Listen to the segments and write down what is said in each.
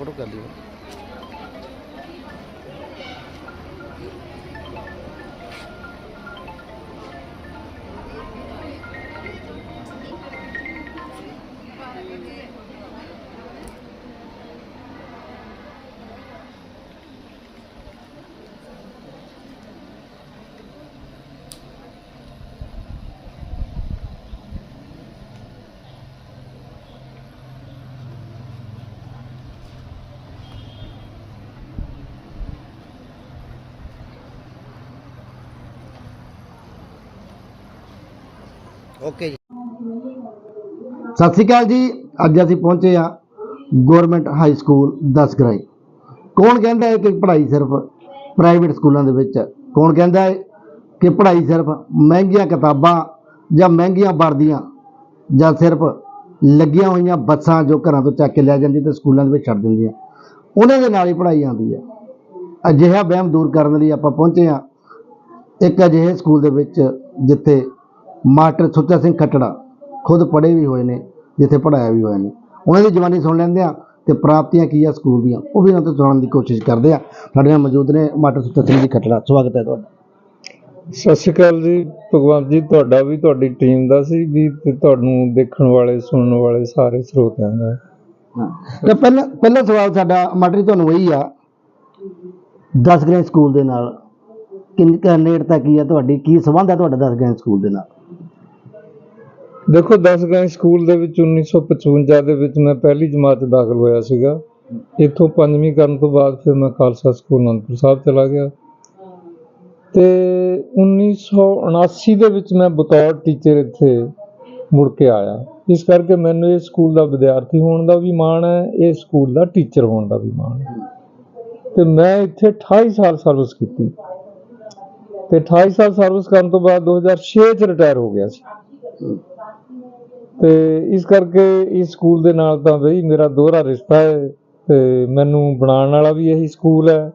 Photo ਕਰ ਲਿਓ okay ਜੀ। ਸਤਿ ਸ਼੍ਰੀ ਅਕਾਲ ਜੀ। ਅੱਜ ਅਸੀਂ ਪਹੁੰਚੇ ਆ ਗਵਰਨਮੈਂਟ ਹਾਈ ਸਕੂਲ ਦਸਗਰਾਈ। ਕੌਣ ਕਹਿੰਦਾ ਹੈ ਕਿ ਪੜ੍ਹਾਈ ਸਿਰਫ ਪ੍ਰਾਈਵੇਟ ਸਕੂਲਾਂ ਦੇ ਵਿੱਚ ਕੌਣ ਕਹਿੰਦਾ ਹੈ ਕਿ ਪੜ੍ਹਾਈ ਸਿਰਫ ਮਹਿੰਗੀਆਂ ਕਿਤਾਬਾਂ ਜਾਂ ਮਹਿੰਗੀਆਂ ਵਰਦੀਆਂ ਜਾਂ ਸਿਰਫ ਲੱਗੀਆਂ ਹੋਈਆਂ ਬੱਸਾਂ ਜੋ ਘਰਾਂ ਤੋਂ ਚੱਕ ਕੇ ਲੈ ਜਾਂਦੀ ਤੇ ਸਕੂਲਾਂ ਦੇ ਵਿੱਚ ਛੱਡ ਦਿੰਦੀਆਂ ਉਹਨਾਂ ਦੇ ਨਾਲ ਹੀ ਪੜ੍ਹਾਈ ਆਉਂਦੀ ਹੈ। ਅਜਿਹਾ ਵਹਿਮ ਦੂਰ ਕਰਨ ਲਈ ਆਪਾਂ ਪਹੁੰਚੇ ਆ ਇੱਕ ਅਜਿਹੇ ਸਕੂਲ ਦੇ ਵਿੱਚ ਜਿੱਥੇ ਮਾਸਟਰ ਸੁੱਚਾ ਸਿੰਘ ਖੱਟੜਾ ਖੁਦ ਪੜ੍ਹੇ ਵੀ ਹੋਏ ਨੇ ਜਿੱਥੇ ਪੜ੍ਹਾਇਆ ਵੀ ਹੋਇਆ ਨੇ। ਉਹਨਾਂ ਦੀ ਜਵਾਨੀ ਸੁਣ ਲੈਂਦੇ ਆ ਤੇ ਪ੍ਰਾਪਤੀਆਂ ਕੀ ਆ ਸਕੂਲ ਦੀਆਂ ਉਹ ਵੀ ਉਹਨਾਂ ਤੋਂ ਜਾਣਨ ਦੀ ਕੋਸ਼ਿਸ਼ ਕਰਦੇ ਆ। ਸਾਡੇ ਨਾਲ ਮੌਜੂਦ ਨੇ ਮਾਸਟਰ ਸੁੱਚਾ ਸਿੰਘ ਜੀ ਖੱਟੜਾ। ਸਵਾਗਤ ਹੈ ਤੁਹਾਡਾ। ਸਤਿ ਸ਼੍ਰੀ ਅਕਾਲ ਜੀ। ਭਗਵੰਤ ਜੀ ਤੁਹਾਡਾ ਵੀ ਤੁਹਾਡੀ ਟੀਮ ਦਾ ਸੀ ਵੀ ਤੇ ਤੁਹਾਨੂੰ ਦੇਖਣ ਵਾਲੇ ਸੁਣਨ ਵਾਲੇ ਸਾਰੇ ਸਰੋਤਿਆਂ ਦਾ। ਤੇ ਪਹਿਲਾ ਪਹਿਲਾ ਸਵਾਲ ਸਾਡਾ ਮਾਸਟਰ ਜੀ ਤੁਹਾਨੂੰ ਇਹੀ ਆ 10 ਗ੍ਰੇਡ ਸਕੂਲ ਦੇ ਨਾਲ ਕਿੰਨੀ ਨੇੜਤਾ ਕੀ ਆ ਤੁਹਾਡੀ ਕੀ ਸੰਬੰਧ ਹੈ ਤੁਹਾਡਾ 10 ਗ੍ਰੇਡ ਸਕੂਲ ਦੇ ਨਾਲ? ਦੇਖੋ 10 ਗਾਂ ਸਕੂਲ ਦੇ ਵਿੱਚ 1955 ਦੇ ਵਿੱਚ ਮੈਂ ਪਹਿਲੀ ਜਮਾਤ ਦਾਖਲ ਹੋਇਆ ਸੀਗਾ। ਇੱਥੋਂ ਪੰਜਵੀਂ ਕਰਨ ਤੋਂ ਬਾਅਦ ਫਿਰ ਮੈਂ ਖਾਲਸਾ ਸਕੂਲ ਅਨੰਦਪੁਰ ਸਾਹਿਬ ਚਲਾ ਗਿਆ। ਤੇ 1979 ਦੇ ਵਿੱਚ ਮੈਂ ਬਤੌਰ ਟੀਚਰ ਇੱਥੇ ਮੁੜ ਕੇ ਆਇਆ। ਇਸ ਕਰਕੇ ਮੈਨੂੰ ਇਹ ਸਕੂਲ ਦਾ ਵਿਦਿਆਰਥੀ ਹੋਣ ਦਾ ਵੀ ਮਾਣ ਹੈ, ਇਹ ਸਕੂਲ ਦਾ ਟੀਚਰ ਹੋਣ ਦਾ ਵੀ ਮਾਣ ਹੈ। ਤੇ ਮੈਂ ਇੱਥੇ 28 ਸਾਲ ਸਰਵਿਸ ਕੀਤੀ। ਤੇ 28 ਸਾਲ ਸਰਵਿਸ ਕਰਨ ਤੋਂ ਬਾਅਦ 2006 ਚ ਰਿਟਾਇਰ ਹੋ ਗਿਆ ਸੀ। ਤੇ ਇਸ ਕਰਕੇ ਇਸ ਸਕੂਲ ਦੇ ਨਾਲ ਤਾਂ ਬਈ ਮੇਰਾ ਦੋਹਰਾ ਰਿਸ਼ਤਾ ਹੈ ਤੇ ਮੈਨੂੰ ਬਣਾਉਣ ਵਾਲਾ ਵੀ ਇਹੀ ਸਕੂਲ ਹੈ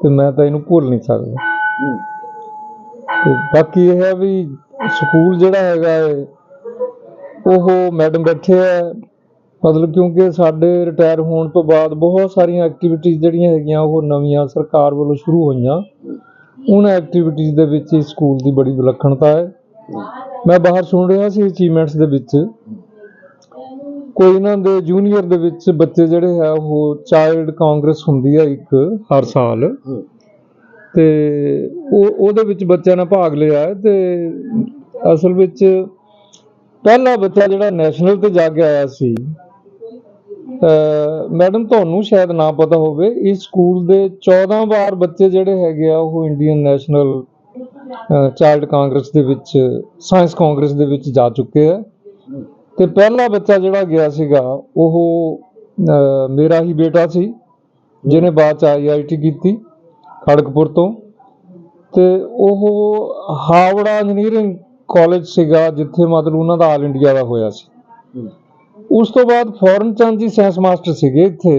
ਤੇ ਮੈਂ ਤਾਂ ਇਹਨੂੰ ਭੁੱਲ ਨਹੀਂ ਸਕਦਾ। ਤੇ ਬਾਕੀ ਇਹ ਹੈ ਵੀ ਸਕੂਲ ਜਿਹੜਾ ਹੈਗਾ ਹੈ, ਉਹ ਮੈਡਮ ਬੈਠੇ ਹੈ। ਮਤਲਬ ਕਿਉਂਕਿ ਸਾਡੇ ਰਿਟਾਇਰ ਹੋਣ ਤੋਂ ਬਾਅਦ ਬਹੁਤ ਸਾਰੀਆਂ ਐਕਟੀਵਿਟੀਜ਼ ਜਿਹੜੀਆਂ ਹੈਗੀਆਂ, ਉਹ ਨਵੀਆਂ ਸਰਕਾਰ ਵੱਲੋਂ ਸ਼ੁਰੂ ਹੋਈਆਂ। ਉਹਨਾਂ ਐਕਟੀਵਿਟੀਜ਼ ਦੇ ਵਿੱਚ ਇਸ ਸਕੂਲ ਦੀ ਬੜੀ ਵਿਲੱਖਣਤਾ ਹੈ। ਮੈਂ ਬਾਹਰ ਸੁਣ ਰਿਹਾ ਸੀ ਅਚੀਵਮੈਂਟਸ ਦੇ ਵਿੱਚ। ਕੋਈ ਇਹਨਾਂ ਦੇ ਜੂਨੀਅਰ ਦੇ ਵਿੱਚ ਬੱਚੇ ਜਿਹੜੇ ਹੈ, ਉਹ ਚਾਈਲਡ ਕਾਂਗਰਸ ਹੁੰਦੀ ਹੈ ਇੱਕ ਹਰ ਸਾਲ। ਤੇ ਉਹ, ਉਹਦੇ ਵਿੱਚ ਬੱਚਿਆਂ ਨੇ ਭਾਗ ਲਿਆ ਤੇ ਅਸਲ ਵਿੱਚ ਪਹਿਲਾ ਬੱਚਾ ਜਿਹੜਾ ਨੈਸ਼ਨਲ ਤੇ ਜਾ ਕੇ ਆਇਆ ਸੀ ਮੈਡਮ ਤੁਹਾਨੂੰ ਸ਼ਾਇਦ ਨਾ ਪਤਾ ਹੋਵੇ, ਇਸ ਸਕੂਲ ਦੇ 14 ਵਾਰ ਬੱਚੇ ਜਿਹੜੇ ਹੈਗੇ ਆ, ਉਹ ਇੰਡੀਅਨ ਨੈਸ਼ਨਲ ਚਾਈਲਡ ਕਾਂਗਰਸ ਦੇ ਵਿੱਚ ਸਾਇੰਸ ਕਾਂਗਰਸ ਦੇ ਵਿੱਚ ਜਾ ਚੁੱਕੇ ਆ। ਤੇ ਪਹਿਲਾ ਬੱਚਾ ਜਿਹੜਾ ਗਿਆ ਸੀਗਾ ਉਹ ਮੇਰਾ ਹੀ ਬੇਟਾ ਸੀ ਜਿਹਨੇ ਬਾਅਦ ਚ ਆਈਆਈਟੀ ਕੀਤੀ ਖੜਗਪੁਰ ਤੋਂ। ਤੇ ਉਹ ਹਾਵੜਾ ਇੰਜੀਨੀਅਰਿੰਗ ਕਾਲਜ ਸੀਗਾ ਜਿੱਥੇ ਮਤਲਬ ਉਹਨਾਂ ਦਾ ਆਲ ਇੰਡੀਆ ਦਾ ਹੋਇਆ ਸੀ। ਉਸ ਤੋਂ ਬਾਅਦ ਫੌਰਨ ਚੰਦ ਜੀ ਸਾਇੰਸ ਮਾਸਟਰ ਸੀਗੇ ਇੱਥੇ।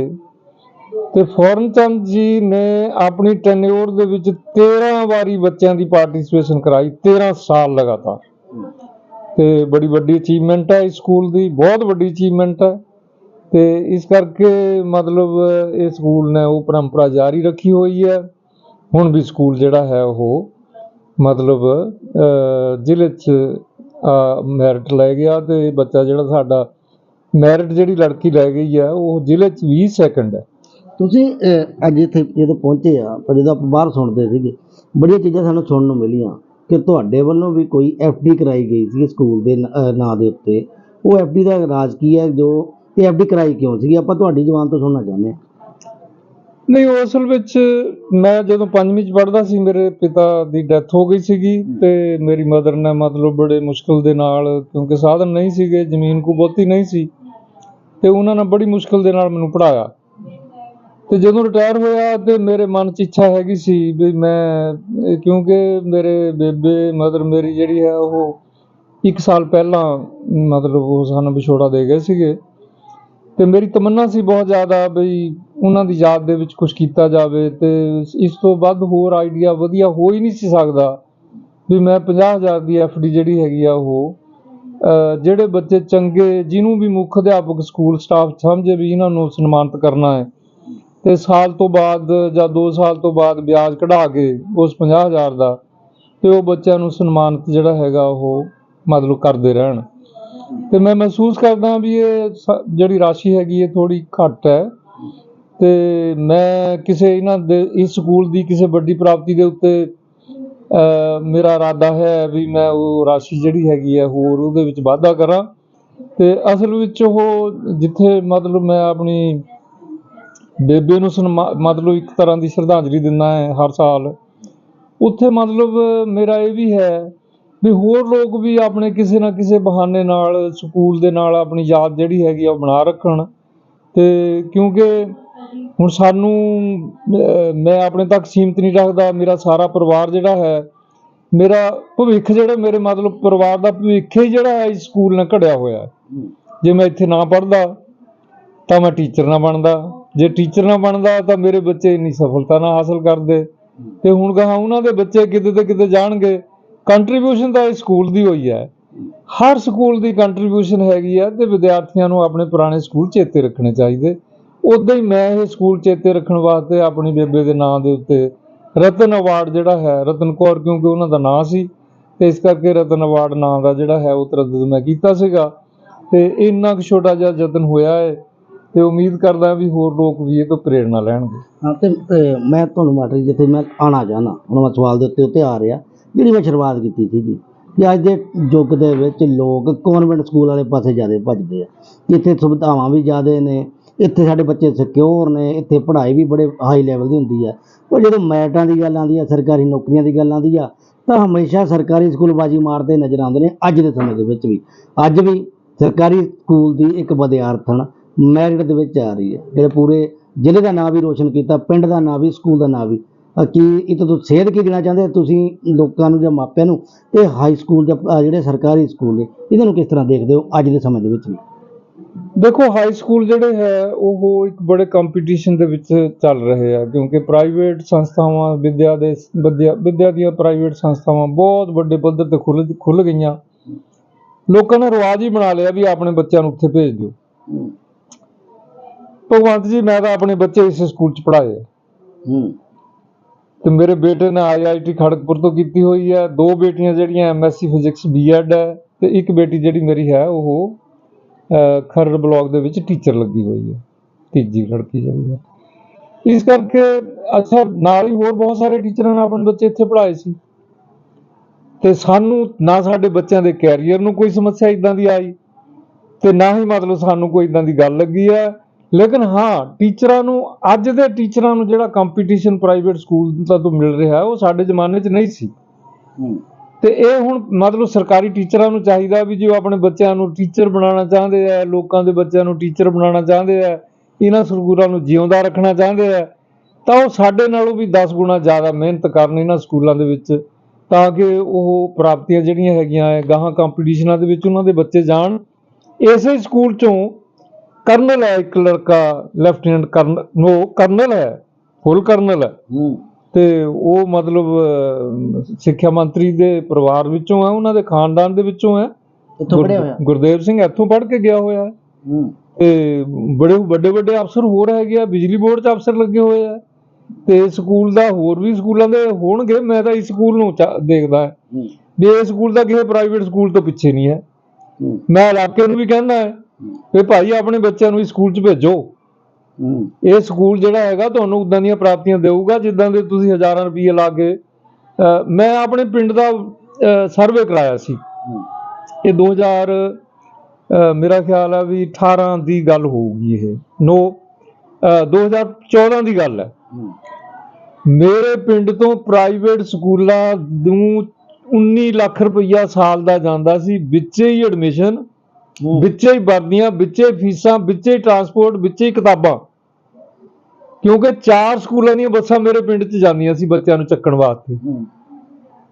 ਤੇ ਫੌਰਨ ਚੰਦ ਜੀ ਨੇ ਆਪਣੀ ਟੈਨਿਓਰ ਦੇ ਵਿੱਚ 13 ਵਾਰੀ ਬੱਚਿਆਂ ਦੀ ਪਾਰਟਿਸਿਪੇਸ਼ਨ ਕਰਾਈ 13 ਸਾਲ ਲਗਾਤਾਰ। ਤੇ ਬੜੀ ਵੱਡੀ ਅਚੀਵਮੈਂਟ ਹੈ ਇਸ ਸਕੂਲ ਦੀ, ਬਹੁਤ ਵੱਡੀ ਅਚੀਵਮੈਂਟ ਹੈ। ਤੇ ਇਸ ਕਰਕੇ ਮਤਲਬ ਇਹ ਸਕੂਲ ਨੇ ਉਹ ਪਰੰਪਰਾ ਜਾਰੀ ਰੱਖੀ ਹੋਈ ਹੈ। ਹੁਣ ਵੀ ਸਕੂਲ ਜਿਹੜਾ ਹੈ ਉਹ ਮਤਲਬ ਜ਼ਿਲ੍ਹੇ 'ਚ ਮੈਰਿਟ ਲੈ ਗਿਆ ਤੇ ਬੱਚਾ ਜਿਹੜਾ ਸਾਡਾ ਮੈਰਿਟ ਜਿਹੜੀ ਲੜਕੀ ਲੈ ਗਈ ਹੈ, ਉਹ ਜ਼ਿਲ੍ਹੇ 'ਚ 20 ਸੈਕਿੰਡ ਹੈ। ਤੁਸੀਂ ਅੱਜ ਇੱਥੇ ਜਦੋਂ ਪਹੁੰਚੇ ਆ ਤਾਂ ਜਦੋਂ ਆਪਾਂ ਬਾਹਰ ਸੁਣਦੇ ਸੀਗੇ, ਬੜੀਆਂ ਚੀਜ਼ਾਂ ਸਾਨੂੰ ਸੁਣਨ ਨੂੰ ਮਿਲੀਆਂ ਕਿ ਤੁਹਾਡੇ ਵੱਲੋਂ ਵੀ ਕੋਈ ਡੀ ਕਰਾਈ ਗਈ ਸੀ ਸਕੂਲ ਦੇ ਨਾਂ ਦੇ ਉੱਤੇ। ਉਹ ਡੀ ਦਾ ਰਾਜ ਕੀ ਹੈ, ਜੋ ਤੇ ਡੀ ਕਰਾਈ ਕਿਉਂ ਸੀਗੀ? ਆਪਾਂ ਤੁਹਾਡੀ ਜ਼ੁਬਾਨ ਤੋਂ ਸੁਣਨਾ ਚਾਹੁੰਦੇ ਹਾਂ। ਨਹੀਂ ਉਹ ਅਸਲ ਵਿੱਚ ਮੈਂ ਜਦੋਂ ਪੰਜਵੀਂ ਚ ਪੜ੍ਹਦਾ ਸੀ, ਮੇਰੇ ਪਿਤਾ ਦੀ ਡੈਥ ਹੋ ਗਈ ਸੀਗੀ ਤੇ ਮੇਰੀ ਮਦਰ ਨੇ ਮਤਲਬ ਬੜੇ ਮੁਸ਼ਕਲ ਦੇ ਨਾਲ, ਕਿਉਂਕਿ ਸਾਧਨ ਨਹੀਂ ਸੀਗੇ, ਜ਼ਮੀਨ ਕੋ ਬਹੁਤੀ ਨਹੀਂ ਸੀ, ਤੇ ਉਹਨਾਂ ਨੇ ਬੜੀ ਮੁਸ਼ਕਲ ਦੇ ਨਾਲ ਮੈਨੂੰ ਪੜਾਇਆ ਤੇ ਜਦੋਂ ਰਿਟਾਇਰ ਹੋਇਆ ਤੇ ਮੇਰੇ ਮਨ 'ਚ ਇੱਛਾ ਹੈਗੀ ਸੀ ਵੀ ਮੈਂ, ਕਿਉਂਕਿ ਮੇਰੇ ਬੇਬੇ ਮਦਰ ਮੇਰੀ ਜਿਹੜੀ ਹੈ ਉਹ ਇੱਕ ਸਾਲ ਪਹਿਲਾਂ ਮਤਲਬ ਉਹ ਸਾਨੂੰ ਵਿਛੋੜਾ ਦੇ ਗਏ ਸੀਗੇ। ਤੇ ਮੇਰੀ ਤਮੰਨਾ ਸੀ ਬਹੁਤ ਜ਼ਿਆਦਾ ਬਈ ਉਹਨਾਂ ਦੀ ਯਾਦ ਦੇ ਵਿੱਚ ਕੁਝ ਕੀਤਾ ਜਾਵੇ ਤੇ ਇਸ ਤੋਂ ਵੱਧ ਹੋਰ ਆਈਡੀਆ ਵਧੀਆ ਹੋ ਹੀ ਨਹੀਂ ਸੀ ਸਕਦਾ ਵੀ ਮੈਂ 50000 ਦੀ ਡੀ ਜਿਹੜੀ ਹੈਗੀ ਆ ਉਹ ਜਿਹੜੇ ਬੱਚੇ ਚੰਗੇ, ਜਿਹਨੂੰ ਵੀ ਮੁੱਖ ਅਧਿਆਪਕ ਸਕੂਲ ਸਟਾਫ ਸਮਝੇ ਵੀ ਇਹਨਾਂ ਨੂੰ ਸਨਮਾਨਿਤ ਕਰਨਾ ਹੈ ਤੇ ਸਾਲ ਤੋਂ ਬਾਅਦ ਜਾਂ 2 ਸਾਲ ਤੋਂ ਬਾਅਦ ਵਿਆਜ ਕਢਾ ਕੇ ਉਸ 50000 ਦਾ ਤੇ ਉਹ ਬੱਚਿਆਂ ਨੂੰ ਸਨਮਾਨਿਤ ਜਿਹੜਾ ਹੈਗਾ ਉਹ ਮਤਲਬ ਕਰਦੇ ਰਹਿਣ। ਤੇ ਮੈਂ ਮਹਿਸੂਸ ਕਰਦਾ ਵੀ ਇਹ ਸ- ਜਿਹੜੀ ਰਾਸ਼ੀ ਹੈਗੀ ਇਹ ਥੋੜੀ ਘੱਟ ਹੈ। ਤੇ ਮੈਂ ਕਿਸੇ ਇਹਨਾਂ ਦੇ ਇਸ ਸਕੂਲ ਦੀ ਕਿਸੇ ਵੱਡੀ ਪ੍ਰਾਪਤੀ ਦੇ ਉੱਤੇ ਮੇਰਾ ਇਰਾਦਾ ਹੈ ਵੀ ਮੈਂ ਉਹ ਰਾਸ਼ੀ ਜਿਹੜੀ ਹੈਗੀ ਹੈ ਹੋਰ ਉਹਦੇ ਵਿੱਚ ਵਾਧਾ ਕਰਾਂ। ਤੇ ਅਸਲ ਵਿੱਚ ਉਹ ਜਿੱਥੇ ਮਤਲਬ ਮੈਂ ਆਪਣੀ ਬੇਬੇ ਨੂੰ ਸਨਮਾ ਮਤਲਬ ਇੱਕ ਤਰ੍ਹਾਂ ਦੀ ਸ਼ਰਧਾਂਜਲੀ ਦਿੰਦਾ ਹੈ ਹਰ ਸਾਲ। ਉੱਥੇ ਮਤਲਬ ਮੇਰਾ ਇਹ ਵੀ ਹੈ ਵੀ ਹੋਰ ਲੋਕ ਵੀ ਆਪਣੇ ਕਿਸੇ ਨਾ ਕਿਸੇ ਬਹਾਨੇ ਨਾਲ, ਸਕੂਲ ਦੇ ਨਾਲ ਆਪਣੀ ਯਾਦ ਜਿਹੜੀ ਹੈਗੀ ਆ ਉਹ ਬਣਾ ਰੱਖਣ। ਤੇ ਕਿਉਂਕਿ ਹੁਣ ਸਾਨੂੰ ਮੈਂ ਆਪਣੇ ਤੱਕ ਸੀਮਤ ਨਹੀਂ ਰੱਖਦਾ, ਮੇਰਾ ਸਾਰਾ ਪਰਿਵਾਰ ਜਿਹੜਾ ਹੈ, ਮੇਰਾ ਭਵਿੱਖ ਜਿਹੜਾ ਮੇਰੇ ਮਤਲਬ ਪਰਿਵਾਰ ਦਾ ਭਵਿੱਖ ਹੀ ਜਿਹੜਾ ਹੈ, ਇਸ ਸਕੂਲ ਨਾਲ ਘੜਿਆ ਹੋਇਆ। ਜੇ ਮੈਂ ਇੱਥੇ ਨਾ ਪੜ੍ਹਦਾ ਤਾਂ ਮੈਂ ਟੀਚਰ ਨਾ ਬਣਦਾ। ਜੇ ਟੀਚਰ ਨਾ ਬਣਦਾ ਤਾਂ ਮੇਰੇ ਬੱਚੇ ਇੰਨੀ ਸਫਲਤਾ ਨਾ ਹਾਸਲ ਕਰਦੇ। ਤੇ ਹੁਣ ਕਹਾ ਉਹਨਾਂ ਦੇ ਬੱਚੇ ਕਿਤੇ ਤੇ ਕਿਤੇ ਜਾਣਗੇ। ਕੰਟਰੀਬਿਊਸ਼ਨ ਤਾਂ ਇਸ ਸਕੂਲ ਦੀ ਹੋਈ ਹੈ। ਹਰ ਸਕੂਲ ਦੀ ਕੰਟਰੀਬਿਊਸ਼ਨ ਹੈਗੀ ਆ ਤੇ ਵਿਦਿਆਰਥੀਆਂ ਨੂੰ ਆਪਣੇ ਪੁਰਾਣੇ ਸਕੂਲ ਚੇਤੇ ਰੱਖਣੇ ਚਾਹੀਦੇ। ਉਦਾਂ ਹੀ ਮੈਂ ਇਹ ਸਕੂਲ ਚੇਤੇ ਰੱਖਣ ਵਾਸਤੇ ਆਪਣੀ ਬੇਬੇ ਦੇ ਨਾਂ ਦੇ ਉੱਤੇ ਰਤਨ ਅਵਾਰਡ ਜਿਹੜਾ ਹੈ, ਰਤਨ ਕੌਰ ਕਿਉਂਕਿ ਉਹਨਾਂ ਦਾ ਨਾਂ ਸੀ, ਤੇ ਇਸ ਕਰਕੇ ਰਤਨ ਅਵਾਰਡ ਨਾਂ ਦਾ ਜਿਹੜਾ ਹੈ ਉਹ ਤਰੱਦਦ ਮੈਂ ਕੀਤਾ ਸੀਗਾ। ਤੇ ਇੰਨਾ ਕੁ ਛੋਟਾ ਜਿਹਾ ਯਤਨ ਹੋਇਆ ਹੈ। ਤੇ ਉਮੀਦ ਕਰਦਾ ਵੀ ਹੋਰ ਲੋਕ ਵੀ ਇਹ ਤੋਂ ਪ੍ਰੇਰਣਾ ਲੈਣਗੇ। ਹਾਂ, ਤੇ ਤੇ ਮੈਂ ਤੁਹਾਨੂੰ ਮਾਟਰ ਜਿੱਥੇ ਮੈਂ ਆਣਾ ਚਾਹਨਾ ਹੁਣ ਮੈਂ ਸਵਾਲ ਦੇ ਉੱਤੇ ਉੱਤੇ ਆ ਰਿਹਾ ਜਿਹੜੀ ਮੈਂ ਸ਼ੁਰੂਆਤ ਕੀਤੀ ਸੀਗੀ, ਕਿ ਅੱਜ ਦੇ ਯੁੱਗ ਦੇ ਵਿੱਚ ਲੋਕ ਕਨਵੈਂਟ ਸਕੂਲ ਵਾਲੇ ਪਾਸੇ ਜ਼ਿਆਦਾ ਭੱਜਦੇ ਆ। ਇੱਥੇ ਸੁਵਿਧਾਵਾਂ ਵੀ ਜ਼ਿਆਦਾ ਨੇ, ਇੱਥੇ ਸਾਡੇ ਬੱਚੇ ਸਿਕਿਉਰ ਨੇ, ਇੱਥੇ ਪੜ੍ਹਾਈ ਵੀ ਬੜੇ ਹਾਈ ਲੈਵਲ ਦੀ ਹੁੰਦੀ ਆ। ਪਰ ਜਦੋਂ ਮੈਰਿਟਾਂ ਦੀ ਗੱਲ ਆਉਂਦੀ ਆ, ਸਰਕਾਰੀ ਨੌਕਰੀਆਂ ਦੀ ਗੱਲ ਆਉਂਦੀ ਆ, ਤਾਂ ਹਮੇਸ਼ਾ ਸਰਕਾਰੀ ਸਕੂਲ ਬਾਜੀ ਮਾਰਦੇ ਨਜ਼ਰ ਆਉਂਦੇ ਨੇ ਅੱਜ ਦੇ ਸਮੇਂ ਦੇ ਵਿੱਚ ਵੀ। ਅੱਜ ਵੀ ਸਰਕਾਰੀ ਸਕੂਲ ਦੀ ਇੱਕ ਵਿਦਿਆਰਥਣ ਮੈਰਿਟ ਦੇ ਵਿੱਚ ਆ ਰਹੀ ਹੈ। ਜਿਹੜੇ ਪੂਰੇ ਜ਼ਿਲ੍ਹੇ ਦਾ ਨਾਮ ਵੀ ਰੋਸ਼ਨ ਕੀਤਾ, ਪਿੰਡ ਦਾ ਨਾਮ ਵੀ, ਸਕੂਲ ਦਾ ਨਾਮ ਵੀ। ਅਹ ਕੀ ਇਹ ਤੋਂ ਸੇਧ ਕੀ ਦੇਣਾ ਚਾਹੁੰਦੇ? ਤੁਸੀਂ ਲੋਕਾਂ ਨੂੰ ਜਾਂ ਮਾਪਿਆਂ ਨੂੰ ਇਹ ਹਾਈ ਸਕੂਲ ਜਾਂ ਜਿਹੜੇ ਸਰਕਾਰੀ ਸਕੂਲ ਨੇ, ਇਹਨਾਂ ਨੂੰ ਕਿਸ ਤਰ੍ਹਾਂ ਦੇਖਦੇ ਹੋ ਅੱਜ ਦੇ ਸਮੇਂ ਦੇ ਵਿੱਚ ਵੀ? ਦੇਖੋ ਹਾਈ ਸਕੂਲ ਜਿਹੜੇ ਹੈ, ਉਹ ਇੱਕ ਬੜੇ ਕੰਪੀਟੀਸ਼ਨ ਦੇ ਵਿੱਚ ਚੱਲ ਰਹੇ ਆ, ਕਿਉਂਕਿ ਪ੍ਰਾਈਵੇਟ ਸੰਸਥਾਵਾਂ, ਵਿਦਿਆ ਦੇ, ਵਿਦਿਆ ਵਿਦਿਆ ਦੀਆਂ ਪ੍ਰਾਈਵੇਟ ਸੰਸਥਾਵਾਂ ਬਹੁਤ ਵੱਡੇ ਪੱਧਰ ਤੇ ਖੁੱਲ ਖੁੱਲ ਗਈਆਂ। ਲੋਕਾਂ ਨੇ ਰਿਵਾਜ ਹੀ ਬਣਾ ਲਿਆ ਵੀ ਆਪਣੇ ਬੱਚਿਆਂ ਨੂੰ ਉੱਥੇ ਭੇਜ ਦਿਓ। ਭਗਵੰਤ ਜੀ ਮੈਂ ਤਾਂ ਆਪਣੇ ਬੱਚੇ ਇਸ ਸਕੂਲ 'ਚ ਪੜ੍ਹਾਏ ਆ। ਹੂੰ। ਤੇ ਮੇਰੇ ਬੇਟੇ ਨੇ ਆਈਆਈਟੀ ਖੜਗਪੁਰ ਤੋਂ ਕੀਤੀ ਹੋਈ ਹੈ ਦੋ ਬੇਟੀਆਂ ਜਿਹੜੀਆਂ ਐਮਐਸਸੀ ਫਿਜ਼ਿਕਸ ਬੀਐਡ ਹੈ ਤੇ ਇੱਕ ਬੇਟੀ ਜਿਹੜੀ ਮੇਰੀ ਹੈ ਉਹ ਖਰੜ ਬਲਾਕ ਦੇ ਵਿੱਚ ਟੀਚਰ ਲੱਗੀ ਹੋਈ ਹੈ ਤੀਜੀ ਲੜਕੀ ਜਿਹੜੀ ਹੈ ਇਸ ਕਰਕੇ ਅੱਛਾ ਨਾਲ ਹੀ ਹੋਰ ਬਹੁਤ ਸਾਰੇ ਟੀਚਰਾਂ ਨੇ ਆਪਣੇ ਬੱਚੇ ਇੱਥੇ ਪੜ੍ਹਾਏ ਸੀ। ਤੇ ਸਾਨੂੰ ਨਾ ਸਾਡੇ ਬੱਚਿਆਂ ਦੇ ਕੈਰੀਅਰ ਨੂੰ ਕੋਈ ਸਮੱਸਿਆ ਇਦਾਂ ਦੀ ਆਈ ਤੇ ਨਾ ਹੀ ਮਤਲਬ ਸਾਨੂੰ ਕੋਈ ਇਦਾਂ ਦੀ ਗੱਲ ਲੱਗੀ ਹੈ ਲੇਕਿਨ ਹਾਂ ਟੀਚਰਾਂ ਨੂੰ ਅੱਜ ਦੇ ਟੀਚਰਾਂ ਨੂੰ ਜਿਹੜਾ ਕੰਪੀਟੀਸ਼ਨ ਪ੍ਰਾਈਵੇਟ ਸਕੂਲ ਤੋਂ ਮਿਲ ਰਿਹਾ ਉਹ ਸਾਡੇ ਜ਼ਮਾਨੇ 'ਚ ਨਹੀਂ ਸੀ। ਤੇ ਇਹ ਹੁਣ ਮਤਲਬ ਸਰਕਾਰੀ ਟੀਚਰਾਂ ਨੂੰ ਚਾਹੀਦਾ ਵੀ ਜੇ ਉਹ ਆਪਣੇ ਬੱਚਿਆਂ ਨੂੰ ਟੀਚਰ ਬਣਾਉਣਾ ਚਾਹੁੰਦੇ ਆ ਲੋਕਾਂ ਦੇ ਬੱਚਿਆਂ ਨੂੰ ਟੀਚਰ ਬਣਾਉਣਾ ਚਾਹੁੰਦੇ ਆ ਇਹਨਾਂ ਸਕੂਲਾਂ ਨੂੰ ਜਿਉਂਦਾ ਰੱਖਣਾ ਚਾਹੁੰਦੇ ਆ ਤਾਂ ਉਹ ਸਾਡੇ ਨਾਲੋਂ ਵੀ 10 ਗੁਣਾ ਜ਼ਿਆਦਾ ਮਿਹਨਤ ਕਰਨ ਇਹਨਾਂ ਸਕੂਲਾਂ ਦੇ ਵਿੱਚ ਤਾਂ ਕਿ ਉਹ ਪ੍ਰਾਪਤੀਆਂ ਜਿਹੜੀਆਂ ਹੈਗੀਆਂ ਹੈ ਗਾਹਾਂ ਕੰਪੀਟੀਸ਼ਨਾਂ ਦੇ ਵਿੱਚ ਉਹਨਾਂ ਦੇ ਬੱਚੇ ਜਾਣ। ਇਸੇ ਸਕੂਲ ਚੋਂ ਕਰਨਲ ਹੈ ਇੱਕ ਲੜਕਾ ਲੈਫਟੀਨੈਂਟ ਕਰਨਲ ਨੋ ਕਰਨਲ ਹੈ ਫੁੱਲ ਕਰਨਲ ਹੈ। ਤੇ ਉਹ ਮਤਲਬ ਸਿੱਖਿਆ ਮੰਤਰੀ ਦੇ ਪਰਿਵਾਰ ਵਿੱਚੋਂ ਹੈ ਉਹਨਾਂ ਦੇ ਖਾਨਦਾਨ ਦੇ ਵਿੱਚੋਂ ਹੈ। ਇੱਥੋਂ ਪੜਿਆ ਹੋਇਆ। ਗੁਰਦੇਵ ਸਿੰਘ ਇੱਥੋਂ ਪੜ੍ਹ ਕੇ ਗਿਆ ਹੋਇਆ ਹੈ। ਤੇ ਬੜੇ ਵੱਡੇ ਵੱਡੇ ਅਫਸਰ ਹੋਰ ਹੈਗੇ ਆ ਬਿਜਲੀ ਬੋਰਡ 'ਚ ਅਫਸਰ ਲੱਗੇ ਹੋਏ ਆ। ਤੇ ਸਕੂਲ ਦਾ ਹੋਰ ਵੀ ਸਕੂਲਾਂ ਦੇ ਹੋਣਗੇ ਮੈਂ ਤਾਂ ਇਸ ਸਕੂਲ ਨੂੰ ਦੇਖਦਾ ਵੀ ਇਹ ਸਕੂਲ ਦਾ ਕਿਸੇ ਪ੍ਰਾਈਵੇਟ ਸਕੂਲ ਤੋਂ ਪਿੱਛੇ ਨਹੀਂ ਹੂੰ। ਮੈਂ ਇਲਾਕੇ ਨੂੰ ਵੀ ਕਹਿੰਦਾ ਹੈ। ਵੀ ਭਾਈ ਆਪਣੇ ਬੱਚਿਆਂ ਨੂੰ ਸਕੂਲ 'ਚ ਭੇਜੋ। ਇਹ ਸਕੂਲ ਜਿਹੜਾ ਹੈਗਾ ਤੁਹਾਨੂੰ ਉਦਾਂ ਦੀਆਂ ਪ੍ਰਾਪਤੀਆਂ ਦੇਊਗਾ ਜਿੱਦਾਂ ਦੇ ਤੁਸੀਂ ਹਜ਼ਾਰਾਂ ਰੁਪਏ ਲਾ ਕੇ ਮੈਂ ਆਪਣੇ ਪਿੰਡ ਦਾ ਸਰਵੇ ਕਰਾਇਆ ਸੀ। ਇਹ 2000 ਅਹ ਮੇਰਾ ਖਿਆਲ ਆ ਵੀ 18 ਦੀ ਗੱਲ ਹੋਊਗੀ ਇਹ। ਨੋ ਅਹ 2014 ਦੀ ਗੱਲ ਹੈ। ਮੇਰੇ ਪਿੰਡ ਤੋਂ ਪ੍ਰਾਈਵੇਟ ਸਕੂਲਾਂ ਨੂੰ 19 ਲੱਖ ਰੁਪਈਆ ਸਾਲ ਦਾ ਜਾਂਦਾ ਸੀ ਵਿੱਚੇ ਹੀ ਐਡਮਿਸ਼ਨ ਵਿੱਚੇ ਹੀ ਵਰਦੀਆਂ ਵਿੱਚੇ ਹੀ ਫੀਸਾਂ ਵਿੱਚੇ ਹੀ ਟਰਾਂਸਪੋਰਟ ਵਿੱਚੇ ਹੀ ਕਿਤਾਬਾਂ। ਕਿਉਂਕਿ ਚਾਰ ਸਕੂਲਾਂ ਦੀਆਂ ਬੱਸਾਂ ਮੇਰੇ ਪਿੰਡ 'ਚ ਜਾਂਦੀਆਂ ਸੀ ਬੱਚਿਆਂ ਨੂੰ ਚੱਕਣ ਵਾਸਤੇ। ਹੂੰ।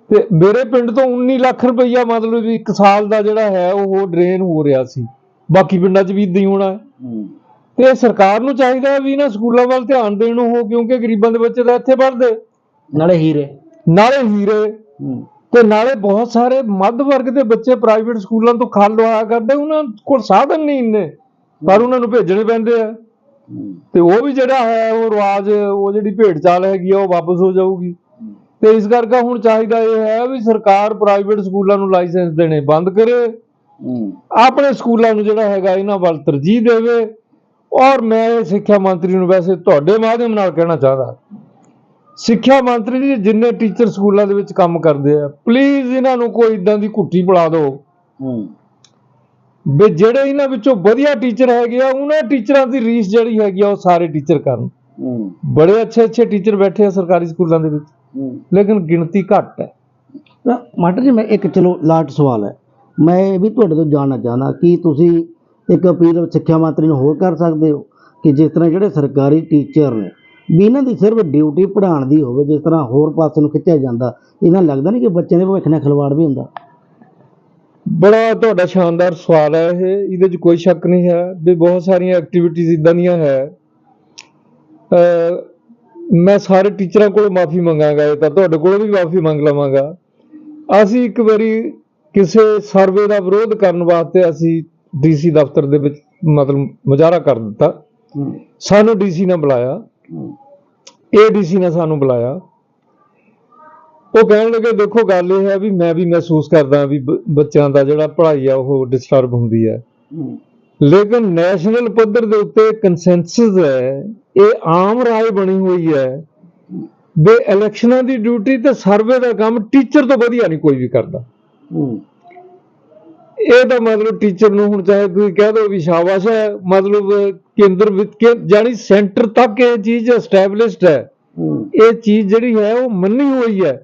ਤੇ ਮੇਰੇ ਪਿੰਡ ਤੋਂ 19 ਲੱਖ ਰੁਪਈਆ ਮਤਲਬ ਵੀ ਇੱਕ ਸਾਲ ਦਾ ਜਿਹੜਾ ਹੈ ਉਹ ਡਰੇਨ ਹੋ ਰਿਹਾ ਸੀ। ਬਾਕੀ ਪਿੰਡਾਂ 'ਚ ਵੀ ਇਦਾਂ ਹੀ ਹੋਣਾ ਹੈ। ਹੂੰ। ਤੇ ਸਰਕਾਰ ਨੂੰ ਚਾਹੀਦਾ ਹੈ ਵੀ ਇਹਨਾਂ ਸਕੂਲਾਂ ਵੱਲ ਧਿਆਨ ਦੇਣ ਉਹ ਕਿਉਂਕਿ ਗਰੀਬਾਂ ਦੇ ਬੱਚੇ ਤਾਂ ਇੱਥੇ ਪੜ੍ਹਦੇ। ਨਾਲੇ ਹੀਰੇ। ਨਾਲੇ ਹੀਰੇ। ਹੂੰ। ਤੇ ਨਾਲੇ ਬਹੁਤ ਸਾਰੇ ਮੱਧ ਵਰਗ ਦੇ ਬੱਚੇ ਪ੍ਰਾਈਵੇਟ ਸਕੂਲਾਂ ਤੋਂ ਖਾਲ ਲਵਾਇਆ ਕਰਦੇ ਉਹਨਾਂ ਕੋਲ ਸਾਧਨ ਨਹੀਂ ਇੰਨੇ ਪਰ ਉਹਨਾਂ ਨੂੰ ਭੇਜਣੇ ਪੈਂਦੇ ਆ। ਤੇ ਉਹ ਵੀ ਜਿਹੜਾ ਹੈ ਉਹ ਰਿਵਾਜ ਉਹ ਜਿਹੜੀ ਭੇਡ ਚਾਲ ਹੈਗੀ ਆ ਉਹ ਵਾਪਸ ਹੋ ਜਾਊਗੀ। ਤੇ ਇਸ ਕਰਕੇ ਹੁਣ ਚਾਹੀਦਾ ਇਹ ਹੈ ਵੀ ਸਰਕਾਰ ਪ੍ਰਾਈਵੇਟ ਸਕੂਲਾਂ ਨੂੰ ਲਾਇਸੈਂਸ ਦੇਣੇ ਬੰਦ ਕਰੇ। ਆਪਣੇ ਸਕੂਲਾਂ ਨੂੰ ਜਿਹੜਾ ਹੈਗਾ ਇਹਨਾਂ ਵੱਲ ਤਰਜੀਹ ਦੇਵੇ। ਔਰ ਮੈਂ ਸਿੱਖਿਆ ਮੰਤਰੀ ਨੂੰ ਵੈਸੇ ਤੁਹਾਡੇ ਮਾਧਿਅਮ ਨਾਲ ਕਹਿਣਾ ਚਾਹਦਾ। ਸਿੱਖਿਆ ਮੰਤਰੀ ਜੀ ਜਿੰਨੇ ਟੀਚਰ ਸਕੂਲਾਂ ਦੇ ਵਿੱਚ ਕੰਮ ਕਰਦੇ ਆ ਪਲੀਜ਼ ਇਹਨਾਂ ਨੂੰ ਕੋਈ ਇਦਾਂ ਦੀ ਘੁੱਟੀ ਬੁਲਾ ਦਿਓ। ਵੀ ਜਿਹੜੇ ਇਹਨਾਂ ਵਿੱਚੋਂ ਵਧੀਆ ਟੀਚਰ ਹੈਗੇ ਆ ਉਹਨਾਂ ਟੀਚਰਾਂ ਦੀ ਰੀਸ ਜਿਹੜੀ ਹੈਗੀ ਆ ਉਹ ਸਾਰੇ ਟੀਚਰ ਕਰਨ। ਬੜੇ ਅੱਛੇ ਅੱਛੇ ਟੀਚਰ ਬੈਠੇ ਆ ਸਰਕਾਰੀ ਸਕੂਲਾਂ ਦੇ ਵਿੱਚ। ਲੇਕਿਨ ਗਿਣਤੀ ਘੱਟ ਹੈ। ਤਾਂ ਮਾਸਟਰ ਜੀ ਮੈਂ ਇੱਕ ਚਲੋ ਲਾਟ ਸਵਾਲ ਹੈ। ਮੈਂ ਇਹ ਵੀ ਤੁਹਾਡੇ ਤੋਂ ਜਾਣਨਾ ਚਾਹਨਾ ਕਿ ਤੁਸੀਂ ਇੱਕ ਅਪੀਲ ਸਿੱਖਿਆ ਮੰਤਰੀ ਨੂੰ ਹੋਰ ਕਰ ਸਕਦੇ ਹੋ ਕਿ ਜਿਸ ਤਰ੍ਹਾਂ ਜਿਹੜੇ ਸਰਕਾਰੀ ਟੀਚਰ ਨੇ ਵੀ ਇਹਨਾਂ ਦੀ ਸਿਰਫ ਡਿਊਟੀ ਪੜ੍ਹਾਉਣ ਦੀ ਹੋਵੇ ਜਿਸ ਤਰ੍ਹਾਂ ਹੋਰ ਪਾਸੇ ਨੂੰ ਖਿੱਚਿਆ ਜਾਂਦਾ ਇਹਨਾਂ ਲੱਗਦਾ ਨਹੀਂ ਕਿ ਬੱਚਿਆਂ ਦੇ ਭਵਿੱਖ ਨਾਲ ਖਿਲਵਾੜ ਵੀ ਹੁੰਦਾ। ਬੜਾ ਤੁਹਾਡਾ ਸ਼ਾਨਦਾਰ ਸਵਾਲ ਹੈ ਇਹ ਇਹਦੇ 'ਚ ਕੋਈ ਸ਼ੱਕ ਨਹੀਂ ਹੈ ਵੀ ਬਹੁਤ ਸਾਰੀਆਂ ਐਕਟੀਵਿਟੀਜ਼ ਇਦਾਂ ਦੀਆਂ ਹੈ। ਮੈਂ ਸਾਰੇ ਟੀਚਰਾਂ ਕੋਲੋਂ ਮਾਫੀ ਮੰਗਾਂਗਾ ਇਹ ਤਾਂ ਤੁਹਾਡੇ ਕੋਲੋਂ ਵੀ ਮਾਫੀ ਮੰਗ ਲਵਾਂਗਾ। ਅਸੀਂ ਇੱਕ ਵਾਰੀ ਕਿਸੇ ਸਰਵੇ ਦਾ ਵਿਰੋਧ ਕਰਨ ਵਾਸਤੇ ਅਸੀਂ ਡੀਸੀ ਦਫ਼ਤਰ ਦੇ ਵਿੱਚ ਮਤਲਬ ਮੁਜ਼ਾਹਰਾ ਕਰ ਦਿੱਤਾ। ਸਾਨੂੰ ਡੀਸੀ ਨੇ ਬੁਲਾਇਆ। ਏਡੀਸੀ ਨੇ ਸਾਨੂੰ ਬੁਲਾਇਆ। ਉਹ ਕਹਿਣ ਲੱਗੇ ਦੇਖੋ ਗੱਲ ਇਹ ਹੈ ਵੀ ਮੈਂ ਵੀ ਮਹਿਸੂਸ ਕਰਦਾ ਵੀ ਬੱਚਿਆਂ ਦਾ ਜਿਹੜਾ ਪੜ੍ਹਾਈ ਆ ਉਹ ਡਿਸਟਰਬ ਹੁੰਦੀ ਹੈ। ਲੇਕਿਨ ਨੈਸ਼ਨਲ ਪੱਧਰ ਦੇ ਉੱਤੇ ਕੰਸੈਂਸਸ ਹੈ ਇਹ ਆਮ ਰਾਏ ਬਣੀ ਹੋਈ ਹੈ ਵੀ ਇਲੈਕਸ਼ਨਾਂ ਦੀ ਡਿਊਟੀ ਤੇ ਸਰਵੇ ਦਾ ਕੰਮ ਟੀਚਰ ਤੋਂ ਵਧੀਆ ਨਹੀਂ ਕੋਈ ਵੀ ਕਰਦਾ। ਇਹ ਤਾਂ ਮਤਲਬ ਟੀਚਰ ਨੂੰ ਹੁਣ ਚਾਹੇ ਤੁਸੀਂ ਕਹਿ ਦਿਓ ਵੀ ਸ਼ਾਬਾਸ਼ ਹੈ ਮਤਲਬ ਕੇਂਦਰ ਵਿੱਚ ਕਿ ਜਾਨੀ ਸੈਂਟਰ ਤੱਕ ਇਹ ਚੀਜ਼ ਐਸਟੈਬਲਿਸ਼ਡ ਹੈ। ਇਹ ਚੀਜ਼ ਜਿਹੜੀ ਹੈ ਉਹ ਮੰਨੀ ਹੋਈ ਹੈ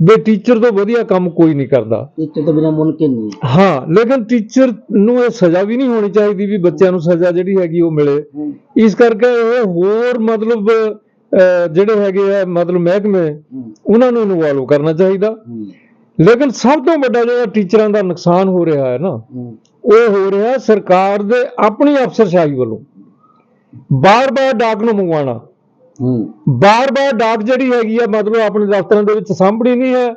ਵੀ ਟੀਚਰ ਤੋਂ ਵਧੀਆ ਕੰਮ ਕੋਈ ਨਹੀਂ ਕਰਦਾ। ਟੀਚਰ ਤੋਂ ਬਿਨਾ ਮੁਮਕਿਨ ਨਹੀਂ ਹਾਂ। ਲੇਕਿਨ ਟੀਚਰ ਨੂੰ ਇਹ ਸਜ਼ਾ ਵੀ ਨਹੀਂ ਹੋਣੀ ਚਾਹੀਦੀ ਵੀ ਬੱਚਿਆਂ ਨੂੰ ਸਜ਼ਾ ਜਿਹੜੀ ਹੈਗੀ ਉਹ ਮਿਲੇ। ਇਸ ਕਰਕੇ ਇਹ ਹੋਰ ਮਤਲਬ ਜਿਹੜੇ ਹੈਗੇ ਆ ਮਤਲਬ ਮਹਿਕਮੇ ਉਹਨਾਂ ਨੂੰ ਇਨਵੋਲਵ ਕਰਨਾ ਚਾਹੀਦਾ। ਲੇਕਿਨ ਸਭ ਤੋਂ ਵੱਡਾ ਜਿਹੜਾ ਟੀਚਰਾਂ ਦਾ ਨੁਕਸਾਨ ਹੋ ਰਿਹਾ ਹੈ ਨਾ ਉਹ ਹੋ ਰਿਹਾ ਸਰਕਾਰ ਦੇ ਆਪਣੀ ਅਫਸਰਸ਼ਾਹੀ ਵੱਲੋਂ। ਬਾਰ-ਬਾਰ ਡਾਕ ਨੂੰ ਮੰਗਵਾਉਣਾ। ਬਾਰ-ਬਾਰ ਡਾਕ ਜਿਹੜੀ ਹੈਗੀ ਆ ਮਤਲਬ ਆਪਣੇ ਦਫ਼ਤਰਾਂ ਦੇ ਵਿੱਚ ਸਾਂਭਣੀ ਨਹੀਂ ਹੈ।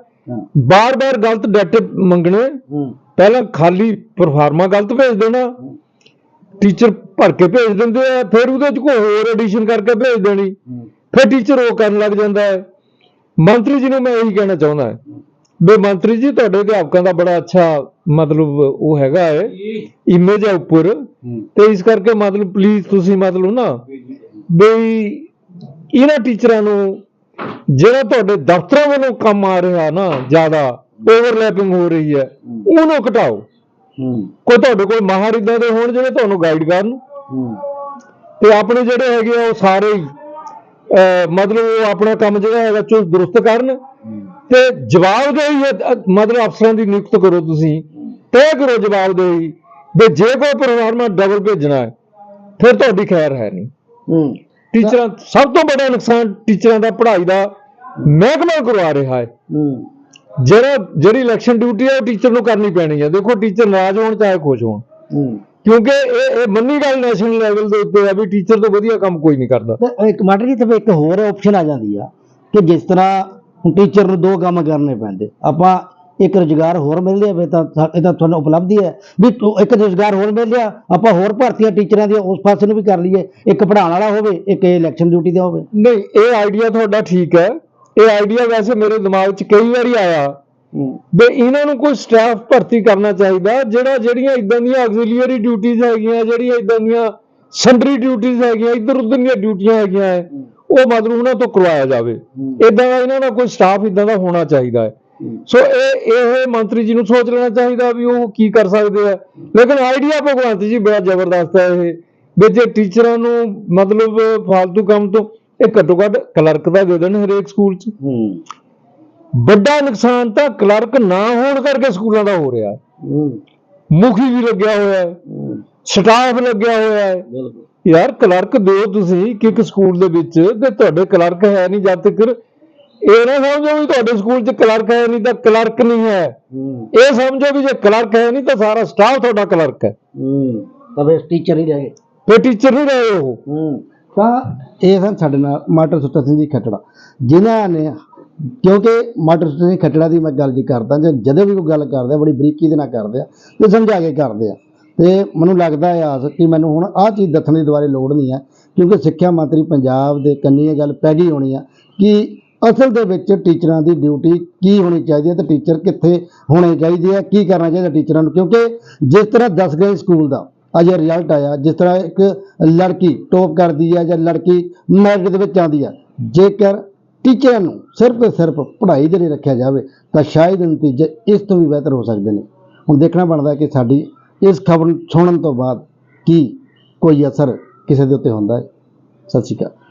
ਬਾਰ-ਬਾਰ ਗਲਤ ਡਾਟੇ ਮੰਗਣੇ। ਪਹਿਲਾਂ ਖਾਲੀ ਪਰਫਾਰਮਾ ਗਲਤ ਭੇਜ ਦੇਣਾ। ਟੀਚਰ ਭਰ ਕੇ ਭੇਜ ਦਿੰਦੇ ਆ ਫਿਰ ਉਹਦੇ ਚ ਕੋਈ ਹੋਰ ਐਡੀਸ਼ਨ ਕਰਕੇ ਭੇਜ ਦੇਣੀ। ਫਿਰ ਟੀਚਰ ਉਹ ਕਰਨ ਲੱਗ ਜਾਂਦਾ ਹੈ। ਮੰਤਰੀ ਜੀ ਨੂੰ ਮੈਂ ਇਹੀ ਕਹਿਣਾ ਚਾਹੁੰਦਾ ਹਾਂ। ਵੀ ਮੰਤਰੀ ਜੀ ਤੁਹਾਡੇ ਅਧਿਆਪਕਾਂ ਦਾ ਬੜਾ ਅੱਛਾ ਮਤਲਬ ਉਹ ਹੈਗਾ ਹੈ ਇਮੇਜ ਹੈ ਉੱਪਰ। ਤੇ ਇਸ ਕਰਕੇ ਮਤਲਬ ਪਲੀਜ਼ ਤੁਸੀਂ ਮਤਲਬ ਨਾ ਵੀ ਇਹਨਾਂ ਟੀਚਰਾਂ ਨੂੰ ਜਿਹੜਾ ਤੁਹਾਡੇ ਦਫ਼ਤਰਾਂ ਵੱਲੋਂ ਕੰਮ ਆ ਰਿਹਾ ਨਾ ਜ਼ਿਆਦਾ ਓਵਰਲੈਪਿੰਗ ਹੋ ਰਹੀ ਹੈ ਉਹਨੂੰ ਘਟਾਓ। ਕੋਈ ਤੁਹਾਡੇ ਕੋਲ ਮਾਹਰ ਇਦਾਂ ਦੇ ਹੋਣ ਜਿਹੜੇ ਤੁਹਾਨੂੰ ਗਾਈਡ ਕਰਨ। ਤੇ ਆਪਣੇ ਜਿਹੜੇ ਹੈਗੇ ਆ ਉਹ ਸਾਰੇ ਮਤਲਬ ਉਹ ਆਪਣਾ ਕੰਮ ਜਿਹੜਾ ਹੈਗਾ ਚੁਸਤ ਦਰੁਸਤ ਕਰਨ ਤੇ ਜਵਾਬਦੇਹੀ ਅ- ਅ- ਮਤਲਬ ਅਫਸਰਾਂ ਦੀ ਨਿਯੁਕਤ ਕਰੋ ਤੁਸੀਂ। ਤੈਅ ਕਰੋ ਜਵਾਬਦੇਹੀ ਵੀ ਜੇ ਕੋਈ ਪਰਫਾਰਮਾ ਡਬਲ ਭੇਜਣਾ ਹੈ ਫਿਰ ਤੁਹਾਡੀ ਖੈਰ ਹੈ ਨਹੀਂ। ਟੀਚਰਾਂ ਸਭ ਤੋਂ ਵੱਡਾ ਨੁਕਸਾਨ ਟੀਚਰਾਂ ਦਾ ਪੜ੍ਹਾਈ ਦਾ ਮਹਿਕਮਾ ਕਰਵਾ ਰਿਹਾ ਹੈ। ਜਿਹੜਾ ਜਿਹੜੀ ਇਲੈਕਸ਼ਨ ਡਿਊਟੀ ਹੈ ਉਹ ਟੀਚਰ ਨੂੰ ਕਰਨੀ ਪੈਣੀ ਹੈ। ਦੇਖੋ ਟੀਚਰ ਨਾਰਾਜ਼ ਹੋਣ ਚਾਹੇ ਖੁਸ਼ ਹੋਣ। ਕਿਉਂਕਿ ਇਹ ਇਹ ਮੰਨੀ ਗੱਲ ਨੈਸ਼ਨਲ ਲੈਵਲ ਦੇ ਉੱਤੇ ਹੈ ਵੀ ਟੀਚਰ ਤੋਂ ਵਧੀਆ ਕੰਮ ਕੋਈ ਨਹੀਂ ਕਰਦਾ। ਇੱਕ ਮਾਸਟਰ ਜੀ ਤੇ ਇੱਕ ਹੋਰ ਆਪਸ਼ਨ ਆ ਜਾਂਦੀ ਆ ਕਿ ਜਿਸ ਤਰ੍ਹਾਂ ਹੁਣ ਟੀਚਰ ਨੂੰ ਦੋ ਕੰਮ ਕਰਨੇ ਪੈਂਦੇ। ਆਪਾਂ ਇੱਕ ਰੁਜ਼ਗਾਰ ਹੋਰ ਮਿਲ ਲਿਆ ਵੇ ਤਾਂ ਸਾ- ਇਹ ਤਾਂ ਤੁਹਾਨੂੰ ਉਪਲਬਧੀ ਹੈ। ਵੀ ਇੱਕ ਰੁਜ਼ਗਾਰ ਹੋਰ ਮਿਲ ਲਿਆ ਆਪਾਂ ਹੋਰ ਭਰਤੀਆਂ ਟੀਚਰਾਂ ਦੀਆਂ ਉਸ ਪਾਸੇ ਨੂੰ ਵੀ ਕਰ ਲਈਏ। ਇੱਕ ਪੜ੍ਹਾਉਣ ਵਾਲਾ ਹੋਵੇ ਇੱਕ ਇਲੈਕਸ਼ਨ ਡਿਊਟੀ ਦਾ ਹੋਵੇ। ਨਹੀਂ ਇਹ ਆਈਡੀਆ ਤੁਹਾਡਾ ਠੀਕ ਹੈ। ਇਹ ਆਈਡੀਆ ਵੈਸੇ ਮੇਰੇ ਦਿਮਾਗ 'ਚ ਕਈ ਵਾਰੀ ਆਇਆ। ਵੀ ਇਹਨਾਂ ਨੂੰ ਕੋਈ ਸਟਾਫ ਭਰਤੀ ਕਰਨਾ ਚਾਹੀਦਾ ਜਿਹੜਾ ਜਿਹੜੀਆਂ ਇਦਾਂ ਦੀਆਂ ਆਕਸੀਲੀਅਰੀ ਡਿਊਟੀਆਂ ਹੈਗੀਆਂ ਜਿਹੜੀਆਂ ਇਦਾਂ ਦੀਆਂ ਸੰਡਰੀ ਡਿਊਟੀਆਂ ਹੈਗੀਆਂ ਇੱਧਰ ਉੱਧਰ ਦੀਆਂ ਡਿਊਟੀਆਂ ਹੈਗੀਆਂ ਉਹ ਮਤਲਬ ਉਹਨਾਂ ਤੋਂ ਕਰਵਾਇਆ ਜਾਵੇ। ਇਦਾਂ ਦਾ ਇਹਨਾਂ ਦਾ ਕੋਈ ਸਟਾਫ ਇਦਾਂ ਦਾ ਹੋਣਾ ਚਾਹੀਦਾ ਹੈ। ਸੋ ਇਹ ਇਹ ਮੰਤਰੀ ਜੀ ਨੂੰ ਸੋਚ ਲੈਣਾ ਚਾਹੀਦਾ ਵੀ ਉਹ ਕੀ ਕਰ ਸਕਦੇ ਆ। ਲੇਕਿਨ ਆਈਡੀਆ ਭਗਵੰਤ ਜੀ ਬੜਾ ਜ਼ਬਰਦਸਤ ਹੈ ਇਹ। ਵੀ ਜੇ ਟੀਚਰਾਂ ਨੂੰ ਮਤਲਬ ਫालतू ਕੰਮ ਤੋਂ ਇਹ ਘੱਟੋ ਘੱਟ ਕਲਰਕ ਦਾ ਦੇ ਦੇਣ ਹਰੇਕ ਸਕੂਲ 'ਚ। ਵੱਡਾ ਨੁਕਸਾਨ ਤਾਂ ਕਲਰਕ ਨਾ ਹੋਣ ਕਰਕੇ ਸਕੂਲਾਂ ਦਾ ਹੋ ਰਿਹਾ। ਮੁਖੀ ਵੀ ਲੱਗਿਆ ਹੋਇਆ ਹੈ। ਸਟਾਫ ਲੱਗਿਆ ਹੋਇਆ ਹੈ। ਯਾਰ ਕਲਰਕ ਦਿਓ ਤੁਸੀਂ ਕਿ ਇੱਕ ਸਕੂਲ ਦੇ ਵਿੱਚ ਤੇ ਤੁਹਾਡੇ ਕਲਰਕ ਹੈ ਨਹੀਂ ਜਦ ਤੱਕ ਇਹ ਨਾ ਸਮਝੋ ਵੀ ਤੁਹਾਡੇ ਸਕੂਲ 'ਚ ਕਲਰਕ ਹੈ ਨਹੀਂ ਤਾਂ ਕਲਰਕ ਨਹੀਂ ਹੈ। ਇਹ ਸਮਝੋ ਵੀ ਜੇ ਕਲਰਕ ਹੈ ਨਹੀਂ ਤਾਂ ਸਾਰਾ ਸਟਾਫ ਤੁਹਾਡਾ ਕਲਰਕ ਹੈ। ਤਾਂ ਫਿਰ ਟੀਚਰ ਹੀ ਰਹਿ। ਗਏ ਫਿਰ ਟੀਚਰ ਨਹੀਂ ਰਹੇ ਉਹ। ਤਾਂ ਇਹ ਸਨ ਸਾਡੇ ਨਾਲ ਮਾਸਟਰ ਸੁੱਚਾ ਸਿੰਘ ਜੀ ਖੱਟੜਾ ਜਿਨ੍ਹਾਂ ਨੇ ਕਿਉਂਕਿ ਮਾਸਟਰ ਸੁੱਚਾ ਸਿੰਘ ਖੱਟੜਾ ਦੀ ਮੈਂ ਗੱਲ ਜੀ ਕਰਦਾ ਜਾਂ ਜਦੋਂ ਵੀ ਕੋਈ ਗੱਲ ਕਰਦੇ ਆ ਬੜੀ ਬਰੀਕੀ ਦੇ ਨਾਲ ਕਰਦੇ ਆ ਤੇ ਸਮਝਾ ਕੇ ਕਰਦੇ ਆ। ਤੇ ਮੈਨੂੰ ਲੱਗਦਾ ਹੈ ਆਸ ਕਿ ਮੈਨੂੰ ਹੁਣ ਆਹ ਚੀਜ਼ ਦੱਸਣ ਦੀ ਦੁਬਾਰੇ ਲੋੜ ਨਹੀਂ ਹੈ ਕਿਉਂਕਿ ਸਿੱਖਿਆ ਮੰਤਰੀ ਪੰਜਾਬ ਦੇ ਕੰਨੀ ਇਹ ਗੱਲ ਪੈ ਗਈ ਹੋਣੀ ਆ ਕਿ ਅਸਲ ਦੇ ਵਿੱਚ ਟੀਚਰਾਂ ਦੀ ਡਿਊਟੀ ਕੀ ਹੋਣੀ ਚਾਹੀਦੀ ਹੈ ਤੇ ਟੀਚਰ ਕਿੱਥੇ ਹੋਣੇ ਚਾਹੀਦੇ ਆ, ਕੀ ਕਰਨਾ ਚਾਹੀਦਾ ਟੀਚਰਾਂ ਨੂੰ? ਕਿਉਂਕਿ ਜਿਸ ਤਰ੍ਹਾਂ 10 ਗਏ ਸਕੂਲ ਦਾ, ਅਜੇ ਰਿਜ਼ਲਟ ਆਇਆ, ਜਿਸ ਤਰ੍ਹਾਂ ਇੱਕ ਲੜਕੀ ਟੌਪ ਕਰਦੀ ਹੈ ਜਾਂ ਲੜਕੀ ਮੈਰਿਟ ਦੇ ਵਿੱਚ ਆਉਂਦੀ ਹੈ ਜੇਕਰ ਟੀਚਰਾਂ ਨੂੰ ਸਿਰਫ ਤੇ ਸਿਰਫ ਪੜ੍ਹਾਈ ਦੇ ਲਈ ਰੱਖਿਆ ਜਾਵੇ, ਤਾਂ ਸ਼ਾਇਦ ਨਤੀਜੇ ਇਸ ਤੋਂ ਵੀ ਬਿਹਤਰ ਹੋ ਸਕਦੇ ਨੇ। ਹੁਣ ਦੇਖਣਾ ਬਣਦਾ ਕਿ ਸਾਡੀ ਇਸ ਖਬਰ ਨੂੰ ਸੁਣਨ ਤੋਂ ਬਾਅਦ ਕੀ ਕੋਈ ਅਸਰ ਕਿਸੇ ਦੇ ਉੱਤੇ ਹੁੰਦਾ ਹੈ। ਸਤਿ ਸ਼੍ਰੀ ਅਕਾਲ।